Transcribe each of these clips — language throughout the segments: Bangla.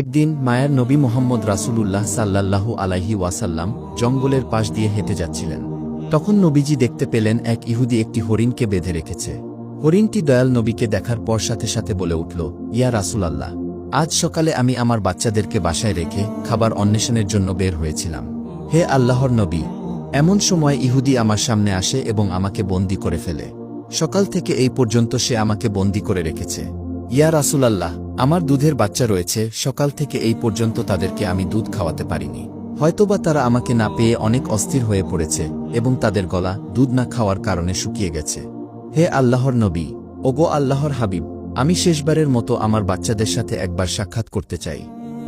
একদিন মায়ার নবী মোহাম্মদ রাসূলুল্লাহ সাল্লাল্লাহু আলাইহি ওয়াসাল্লাম জঙ্গলের পাশ দিয়ে হেঁটে যাচ্ছিলেন। তখন নবীজি দেখতে পেলেন এক ইহুদি একটি হরিণকে বেঁধে রেখেছে। হরিণটি দয়াল নবীকে দেখার পর সাথে সাথে বলে উঠল, ইয়া রাসূলাল্লাহ, আজ সকালে আমি আমার বাচ্চাদেরকে বাসায় রেখে খাবার অন্বেষণের জন্য বের হয়েছিলাম। হে আল্লাহর নবী, এমন সময় ইহুদি আমার সামনে আসে এবং আমাকে বন্দি করে ফেলে। সকাল থেকে এই পর্যন্ত সে আমাকে বন্দি করে রেখেছে। ইয়া রাসূলাল্লাহ আমার দুধের বাচ্চা রয়েছে, সকাল থেকে এই পর্যন্ত তাদেরকে আমি দুধ খাওয়াতে পারিনি। হয়তোবা তারা আমাকে না পেয়ে অনেক অস্থির হয়ে পড়েছে এবং তাদের গলা দুধ না খাওয়ার কারণে শুকিয়ে গেছে। হে আল্লাহর নবী, ওগো আল্লাহর হাবিব, আমি শেষবারের মতো আমার বাচ্চাদের সাথে একবার সাক্ষাৎ করতে চাই।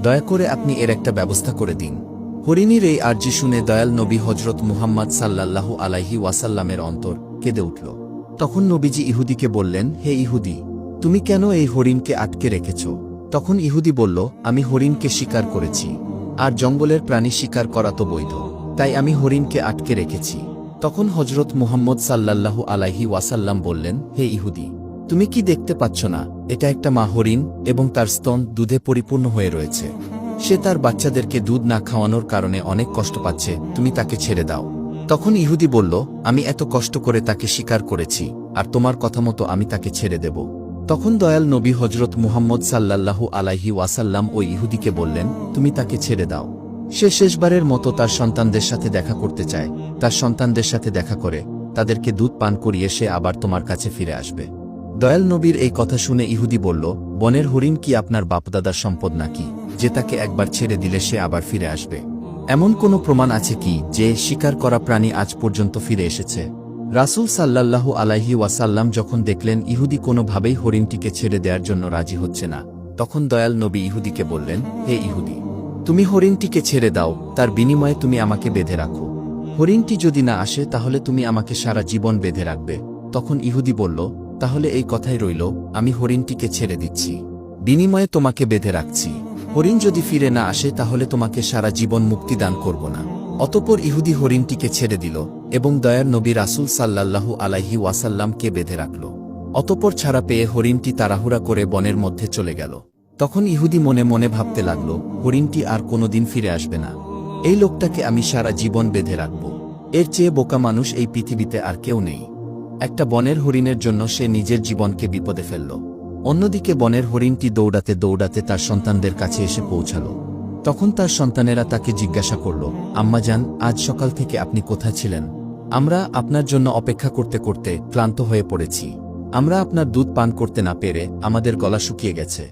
দয়া করে আপনি এর একটা ব্যবস্থা করে দিন। হরিণীর এই আর্জি শুনে দয়াল নবী হজরত মুহাম্মদ সাল্লাল্লাহু আলাইহি ওয়াসাল্লামের অন্তর কেঁদে উঠল। তখন নবীজি ইহুদিকে বললেন, হে ইহুদি তুমি কেন এই হরিণকে আটকে রেখেছ? তখন ইহুদি বলল, আমি হরিণকে শিকার করেছি, আর জঙ্গলের প্রাণী শিকার করা তো বৈধ, তাই আমি হরিণকে আটকে রেখেছি। তখন হজরত মুহাম্মদ সাল্লাল্লাহু আলাইহি ওয়াসাল্লাম বললেন, হে ইহুদি, তুমি কি দেখতে পাচ্ছ না, এটা একটা মা হরিণ এবং তার স্তন দুধে পরিপূর্ণ হয়ে রয়েছে। সে তার বাচ্চাদেরকে দুধ না খাওয়ানোর কারণে অনেক কষ্ট পাচ্ছে, তুমি তাকে ছেড়ে দাও। তখন ইহুদি বলল, আমি এত কষ্ট করে তাকে স্বীকার করেছি, আর তোমার কথা মতো আমি তাকে ছেড়ে দেব। তখন দয়াল নবী হজরত মুহাম্মদ সাল্লাল্লাহু আলাইহি ওয়াসাল্লাম ও ইহুদিকে বললেন, তুমি তাকে ছেড়ে দাও। সে শেষবারের মতো তার সন্তানদের সাথে দেখা করতে চায়। তার সন্তানদের সাথে দেখা করে, তাদেরকে দুধ পান করিয়ে সে আবার তোমার কাছে ফিরে আসবে। দয়াল নবীর এই কথা শুনে ইহুদি বলল, বনের হরিণ কি আপনার বাপদাদার সম্পদ নাকি, যে তাকে একবার ছেড়ে দিলে সে আবার ফিরে আসবে? এমন কোনো প্রমাণ আছে কি, যে শিকার করা প্রাণী আজ পর্যন্ত ফিরে এসেছে? রাসূল সাল্লাল্লাহু আলাইহি ওয়াসাল্লাম যখন দেখলেন ইহুদি কোনোভাবেই হরিণটিকে ছেড়ে দেওয়ার জন্য রাজি হচ্ছে না, তখন দয়াল নবী ইহুদিকে বললেন, হে ইহুদি, তুমি হরিণটিকে ছেড়ে দাও, তার বিনিময়ে তুমি আমাকে বেঁধে রাখো। হরিণটি যদি না আসে, তাহলে তুমি আমাকে সারা জীবন বেঁধে রাখবে। তখন ইহুদি বলল, তাহলে এই কথাই রইল, আমি হরিণটিকে ছেড়ে দিচ্ছি। বিনিময়ে তোমাকে বেঁধে রাখছি। হরিণ যদি ফিরে না আসে, তাহলে তোমাকে সারা জীবন মুক্তি দান করব না। অতপর ইহুদি হরিণটিকে ছেড়ে দিল এবং দয়ার নবী রাসুল সাল্লাল্লাহু আলাইহি ওয়াসাল্লামকে বেঁধে রাখল। অতপর ছাড়া পেয়ে হরিণটি তাড়াহুড়া করে বনের মধ্যে চলে গেল। তখন ইহুদি মনে মনে ভাবতে লাগল, হরিণটি আর কোনোদিন ফিরে আসবে না। এই লোকটাকে আমি সারা জীবন বেঁধে রাখব। এর চেয়ে বোকা মানুষ এই পৃথিবীতে আর কেউ নেই। একটা বনের হরিণের জন্য সে নিজের জীবনকে বিপদে ফেলল। অন্যদিকে বনের হরিণটি দৌড়াতে দৌড়াতে তার সন্তানদের কাছে এসে পৌঁছাল। তখন তার সন্তানেরা তাকে জিজ্ঞাসা করল আম্মাজান আজ সকাল থেকে আপনি কোথায় ছিলেন? আমরা আপনার জন্য অপেক্ষা করতে করতে ক্লান্ত হয়ে পড়েছি। আমরা আপনার দুধ পান করতে না পেরে আমাদের গলা শুকিয়ে গেছে।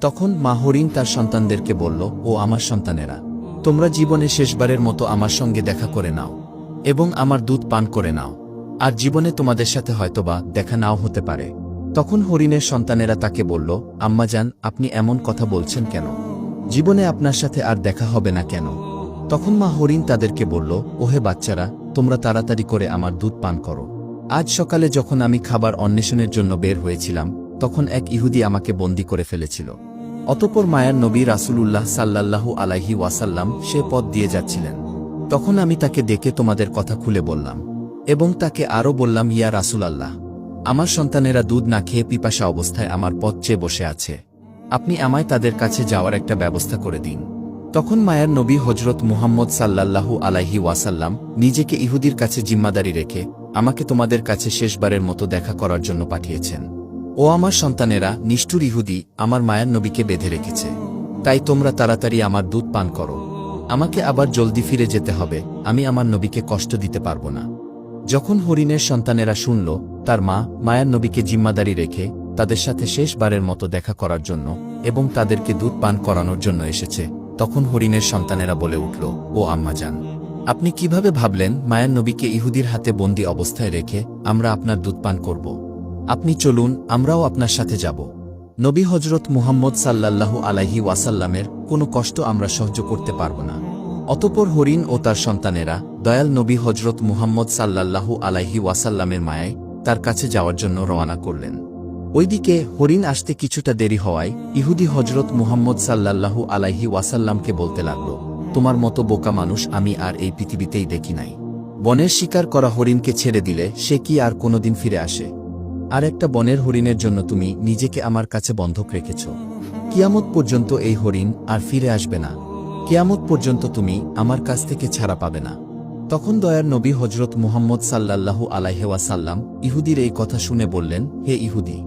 তখন মা হরিণ তার সন্তানদেরকে বলল, ও আমার সন্তানেরা, তোমরা জীবনে শেষবারের মতো আমার সঙ্গে দেখা করে নাও এবং আমার দুধ পান করে নাও। আর জীবনে তোমাদের সাথে হয়তোবা দেখা নাও হতে পারে। তখন হরিণের সন্তানেরা তাকে বলল আম্মাজান আপনি এমন কথা বলছেন কেন? জীবনে আপনার সাথে আর দেখা হবে না কেন? তখন মা হরিণ তাদেরকে বলল, ওহে বাচ্চারা, তোমরা তাড়াতাড়ি করে আমার দুধ পান করো। আজ সকালে যখন আমি খাবার অন্বেষণের জন্য বের হয়েছিলাম, তখন এক ইহুদি আমাকে বন্দি করে ফেলেছিল। অতপর মায়ার নবী রাসূলুল্লাহ সাল্লাল্লাহু আলাইহি ওয়াসাল্লাম সে পথ দিয়ে যাচ্ছিলেন। তখন আমি তাকে ডেকে তোমাদের কথা খুলে বললাম এবং তাকে আরও বললাম, ইয়া রাসূলাল্লাহ, আমার সন্তানেরা দুধ না খেয়ে পিপাসা অবস্থায় আমার পথ চেয়ে বসে আছে। আপনি আমায় তাদের কাছে যাওয়ার একটা ব্যবস্থা করে দিন। তখন মায়ার নবী হজরত মুহাম্মদ সাল্লাল্লাহু আলাইহি ওয়াসাল্লাম নিজেকে ইহুদির কাছে জিম্মাদারি রেখে আমাকে তোমাদের কাছে শেষবারের মতো দেখা করার জন্য পাঠিয়েছেন। ও আমার সন্তানেরা নিষ্ঠুর ইহুদি, আমার মায়ার নবীকে বেঁধে রেখেছে। তাই তোমরা তাড়াতাড়ি আমার দুধ পান করো। আমাকে আবার জলদি ফিরে যেতে হবে, আমি আমার নবীকে কষ্ট দিতে পারব না। যখন হরিণের সন্তানেরা শুনল, তার মা মায়ার নবীকে জিম্মাদারি রেখে তাদের সাথে শেষবারের মতো দেখা করার জন্য এবং তাদেরকে দুধ পান করানোর জন্য এসেছে, তখন হরিণের সন্তানেরা বলে উঠল, ও আম্মা যান আপনি কীভাবে ভাবলেন মায়ান নবীকে ইহুদির হাতে বন্দি অবস্থায় রেখে আমরা আপনার দুধ পান করব? আপনি চলুন, আমরাও আপনার সাথে যাব। নবী হজরত মুহাম্মদ সাল্লাল্লাহু আলাইহি ওয়াসাল্লামের কোনো কষ্ট আমরা সহ্য করতে পারব না। অতপর হরিণ ও তার সন্তানেরা দয়াল নবী হজরত মুহাম্মদ সাল্লাল্লাহু আলাইহি ওয়াসাল্লামের মায়ায় তার কাছে যাওয়ার জন্য রওনা করলেন। ওইদিকে হরিণ আসতে কিছুটা দেরি হওয়ায় ইহুদি হজরত মুহাম্মদ সাল্লাল্লাহু আলাইহি ওয়াসাল্লামকে বলতে লাগল, তোমার মতো বোকা মানুষ আমি আর এই পৃথিবীতেই দেখি নাই। বনের শিকার করা হরিণকে ছেড়ে দিলে সে কি আর কোনোদিন ফিরে আসে? আর একটা বনের হরিণের জন্য তুমি নিজেকে আমার কাছে বন্ধক রেখেছ। কিয়ামত পর্যন্ত এই হরিণ আর ফিরে আসবে না। কিয়ামত পর্যন্ত তুমি আমার কাছ থেকে ছাড়া পাবে না। তখন দয়ার নবী হজরত মুহাম্মদ সাল্লাল্লাহু আলাইহেওয়াসাল্লাম ইহুদির এই কথা শুনে বললেন, হে ইহুদি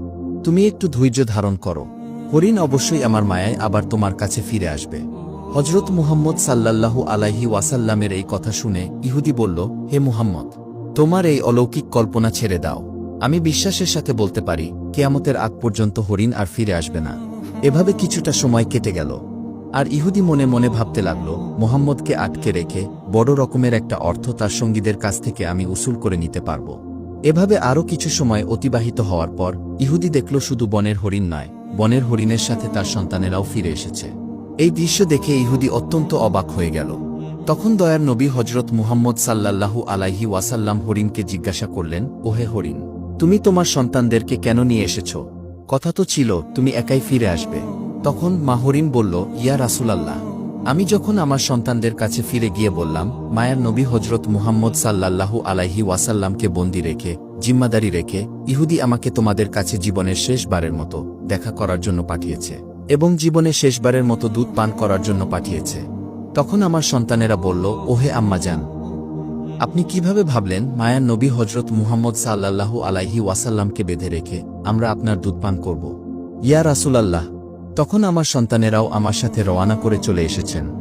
তুমি একটু ধৈর্য ধারণ করো। হরিণ অবশ্যই আমার মায়ায় আবার তোমার কাছে ফিরে আসবে। হজরত মুহাম্মদ সাল্লাল্লাহু আলাইহি ওয়াসাল্লামের এই কথা শুনে ইহুদি বলল, হে মুহাম্মদ, তোমার এই অলৌকিক কল্পনা ছেড়ে দাও। আমি বিশ্বাসের সাথে বলতে পারি, কেয়ামতের আগ পর্যন্ত হরিণ আর ফিরে আসবে না। এভাবে কিছুটা সময় কেটে গেল। আর ইহুদি মনে মনে ভাবতে লাগল, মোহাম্মদকে আটকে রেখে বড় রকমের একটা অর্থ তার সঙ্গীদের কাছ থেকে আমি উসুল করে নিতে পারব। এভাবে আরও কিছু সময় অতিবাহিত হওয়ার পর, ইহুদি দেখল শুধু বনের হরিণ নয়, বনের হরিণের সাথে তার সন্তানেরাও ফিরে এসেছে। এই দৃশ্য দেখে ইহুদি অত্যন্ত অবাক হয়ে গেল। তখন দয়ার নবী হজরত মুহাম্মদ সাল্লাল্লাহু আলাইহি ওয়াসাল্লাম হরিণকে জিজ্ঞাসা করলেন, ওহে হরিণ, তুমি তোমার সন্তানদেরকে কেন নিয়ে এসেছ? কথা তো ছিল, তুমি একাই ফিরে আসবে। তখন মা হরিণ বলল, ইয়া রাসুলাল্লাহ আমি যখন আমার সন্তানদের কাছে ফিরে গিয়ে বললাম, মায়ার নবী হজরত মুহাম্মদ সাল্লাল্লাহু আলাইহি ওয়াসাল্লামকে বন্দি রেখে, জিম্মাদারি রেখে, ইহুদি আমাকে তোমাদের কাছে জীবনের শেষবারের মতো দেখা করার জন্য পাঠিয়েছে এবং জীবনে শেষবারের মতো দুধ পান করার জন্য পাঠিয়েছে। তখন আমার সন্তানেরা বলল, ওহে আম্মা যান আপনি কীভাবে ভাবলেন মায়ার নবী হজরত মুহাম্মদ সাল্লাল্লাহু আলাইহি ওয়াসাল্লামকে বেঁধে রেখে আমরা আপনার দুধ পান করব? ইয়া রাসুলাল্লাহ তখন আমার সন্তানেরাও আমার সাথে রওয়ানা করে চলে এসেছেন।